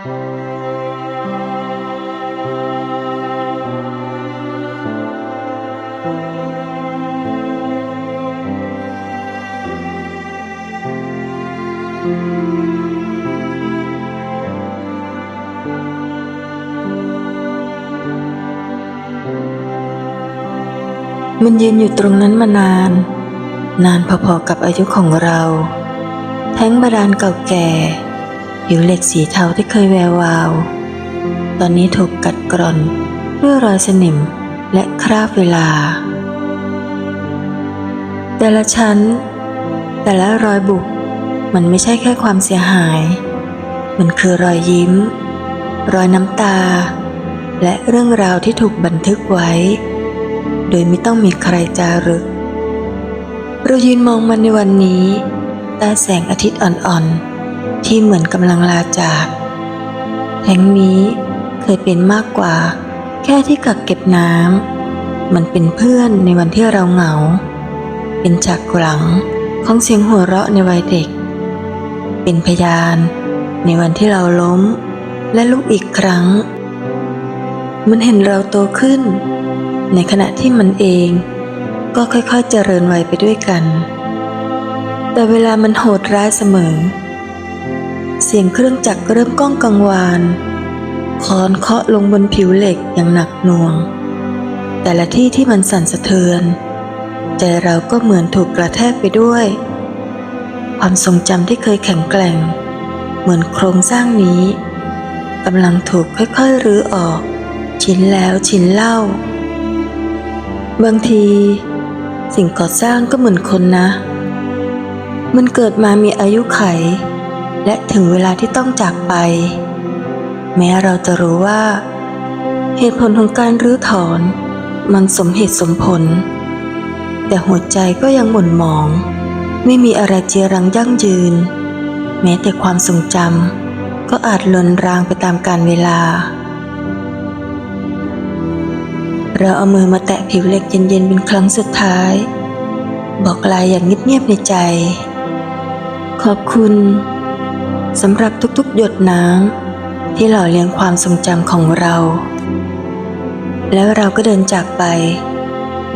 มันยืนอยู่ตรงนั้นมานาน นานพอๆกับอายุของเรา แท้งบาดาลเก่าแก่ ผิวเหล็กสีเทาที่เคยแวววาว ตอนนี้ถูกกัดกร่อนด้วยรอยสนิมและคราบเวลา แต่ละชั้น แต่ละรอยบุกมันไม่ใช่แค่ความเสียหาย มันคือรอยยิ้ม รอยน้ำตา และเรื่องราวที่ถูกบันทึกไว้ โดยไม่ต้องมีใครจารึก เรายืนมองมันในวันนี้ใต้แสงอาทิตย์อ่อนๆ ที่เหมือนกำลังลาจาก แท้งนี้เคยเป็นมากกว่า แค่ที่กักเก็บน้ำมันเป็นเพื่อนในวันที่เราเหงา เป็นฉากหลังของเสียงหัวเราะในวัยเด็ก เป็นพยานในวันที่เราล้มและลุกอีกครั้ง มันเห็นเราโตขึ้น ในขณะที่มันเองก็ค่อยๆเจริญวัยไปด้วยกัน แต่เวลามันโหดร้ายเสมอ เสียงเครื่องจักรเริ่มก้องกังวานคอนเคาะลงบนผิวเหล็กอย่างหนักหน่วง แต่ละที่ที่มันสั่นสะเทือน ใจเราก็เหมือนถูกกระแทกไปด้วย ความทรงจำที่เคยแข็งแกร่ง เหมือนโครงสร้างนี้กำลังถูกค่อยๆรื้อออก ชิ้นแล้วชิ้นเล่า บางที สิ่งก่อสร้างก็เหมือนคนนะ มันเกิดมามีอายุไข และถึงเวลาที่ต้องจากไป แม้เราจะรู้ว่า เหตุผลของการรื้อถอน มันสมเหตุสมผล แต่หัวใจก็ยังหม่นหมอง ไม่มีอะไรเจียรังยั่งยืน แม้แต่ความทรงจำก็อาจลนรางไปตามกาลเวลา เราเอามือมาแตะผิวเหล็กเย็นๆเป็นครั้งสุดท้าย บอกลาอย่างเงียบๆในใจ ขอบคุณ สำหรับทุกๆ หยดน้ำที่หล่อเลี้ยงความทรงจำของเรา แล้วเราก็เดินจากไป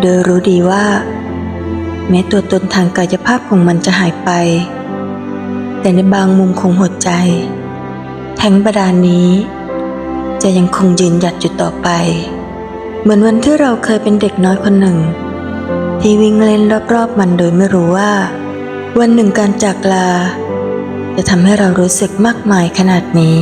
โดยรู้ดีว่า แม้ตัวตนทางกายภาพของมันจะหายไป แต่ในบางมุมของหัวใจ แทงบาดานี้ จะยังคงยืนหยัดอยู่ต่อไป เหมือนวันที่เราเคยเป็นเด็กน้อยคนหนึ่ง ที่วิ่งเล่นรอบๆมันโดยไม่รู้ว่า วันหนึ่งการจากลา จะทำให้เรารู้สึกมากมายขนาดนี้